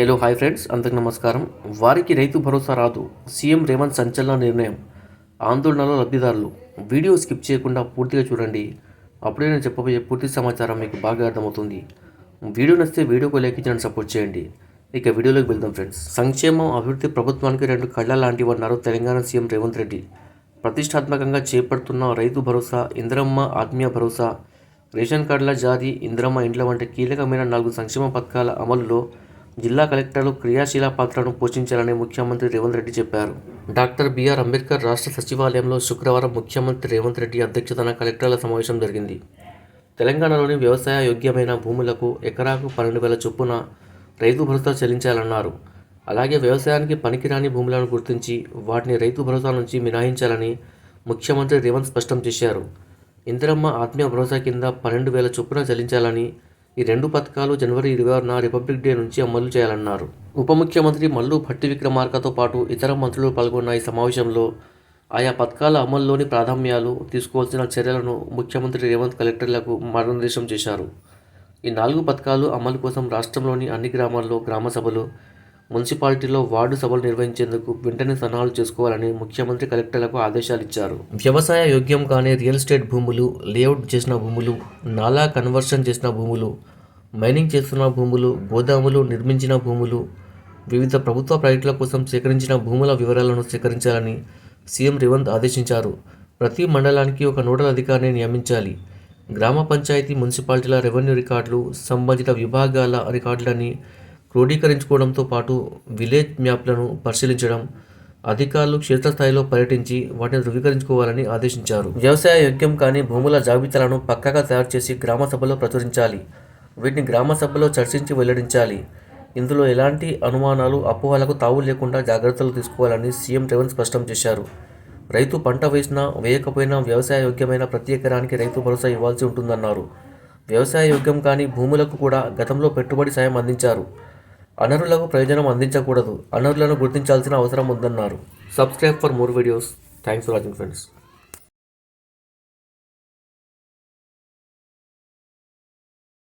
Hello hi friends. అందరికి నమస్కారం. వారికి రైతు భరోసా రాదు. సీఎం రేవంత్ సంచలన నిర్ణయం. ఆందోళనలో లబ్ధిదారులు. వీడియో స్కిప్ చేయకుండా పూర్తిగా చూడండి. అప్పుడే నేను చెప్పబోయే పూర్తి సమాచారం మీకు బాగా అర్థమవుతుంది. వీడియో నచ్చితే వీడియోకు లేఖించడానికి సపోర్ట్ చేయండి. ఇక వీడియోలోకి వెళ్దాం ఫ్రెండ్స్. సంక్షేమం అభివృద్ధి ప్రభుత్వానికి రెండు కళ్ళ లాంటివి అన్నారు తెలంగాణ సీఎం రేవంత్ రెడ్డి. ప్రతిష్టాత్మకంగా చేపడుతున్న రైతు భరోసా ఇంద్రమ్మ ఆత్మీయ భరోసా రేషన్ కార్డుల జారీ ఇంద్రమ్మ ఇండ్ల వంటి కీలకమైన నాలుగు సంక్షేమ పథకాల అమలులో జిల్లా కలెక్టర్లు క్రియాశీల పాత్రను పోషించాలని ముఖ్యమంత్రి రేవంత్ రెడ్డి చెప్పారు. డాక్టర్ బిఆర్ అంబేద్కర్ రాష్ట్ర సచివాలయంలో శుక్రవారం ముఖ్యమంత్రి రేవంత్ రెడ్డి అధ్యక్షతన కలెక్టర్ల సమావేశం జరిగింది. తెలంగాణలోని వ్యవసాయ యోగ్యమైన భూములకు ఎకరాకు పన్నెండు వేల చొప్పున రైతు భరోసా చెల్లించాలన్నారు. అలాగే వ్యవసాయానికి పనికిరాని భూములను గుర్తించి వాటిని రైతు భరోసా నుంచి మినహాయించాలని ముఖ్యమంత్రి రేవంత్ స్పష్టం చేశారు. ఇందిరమ్మ ఆత్మీయ భరోసా కింద పన్నెండు వేల చొప్పున చెల్లించాలని ఈ రెండు పథకాలు జనవరి ఇరవై ఆరున రిపబ్లిక్ డే నుంచి అమలు చేయాలన్నారు. ఉప ముఖ్యమంత్రి మల్లు భట్టి విక్రమార్కతో పాటు ఇతర మంత్రులు పాల్గొన్న ఈ సమావేశంలో ఆయా పథకాల అమల్లోని ప్రాధాన్యాలు తీసుకోవాల్సిన చర్యలను ముఖ్యమంత్రి రేవంత్ కలెక్టర్లకు మార్గనిర్దేశం చేశారు. ఈ నాలుగు పథకాలు అమలు కోసం రాష్ట్రంలోని అన్ని గ్రామాల్లో గ్రామ సభలు మున్సిపాలిటీలో వార్డు సభలు నిర్వహించేందుకు వెంటనే సన్నాహాలు చేసుకోవాలని ముఖ్యమంత్రి కలెక్టర్లకు ఆదేశాలు ఇచ్చారు వ్యవసాయ యోగ్యం కాని రియల్ ఎస్టేట్ భూములు లేఅవుట్ చేసిన భూములు నాలా కన్వర్షన్ చేసిన భూములు మైనింగ్ చేస్తున్న భూములు గోదాములు నిర్మించిన భూములు వివిధ ప్రభుత్వ ప్రాజెక్టుల కోసం సేకరించిన భూముల వివరాలను సేకరించాలని సీఎం రేవంత్ ఆదేశించారు. ప్రతి మండలానికి ఒక నోడల్ అధికారిని నియమించాలి. గ్రామ పంచాయతీ మున్సిపాలిటీల రెవెన్యూ రికార్డులు సంబంధిత విభాగాల రికార్డులని క్రోడీకరించుకోవడంతో పాటు విలేజ్ మ్యాప్లను పరిశీలించడం అధికారులు క్షేత్రస్థాయిలో పర్యటించి వాటిని ధృవీకరించుకోవాలని ఆదేశించారు. వ్యవసాయ యోగ్యం కాని భూముల జాబితాలను పక్కాగా తయారు చేసి గ్రామ సభలో ప్రచురించాలి. వీటిని గ్రామ సభలో చర్చించి వెల్లడించాలి. ఇందులో ఎలాంటి అనుమానాలు అపోహలకు తావు లేకుండా జాగ్రత్తలు తీసుకోవాలని సీఎం రేవంత్ స్పష్టం చేశారు. రైతు పంట వేసినా వేయకపోయినా వ్యవసాయ యోగ్యమైన ప్రతి ఎకరానికి రైతు భరోసా ఇవ్వాల్సి ఉంటుందన్నారు. వ్యవసాయ యోగ్యం కాని భూములకు కూడా గతంలో పెట్టుబడి సాయం అందించారు. అనరులకు ప్రయోజనం అందించకూడదు. అనరులను గుర్తించాల్సిన అవసరం ఉందన్నారు. Subscribe for more videos. Thanks for watching friends.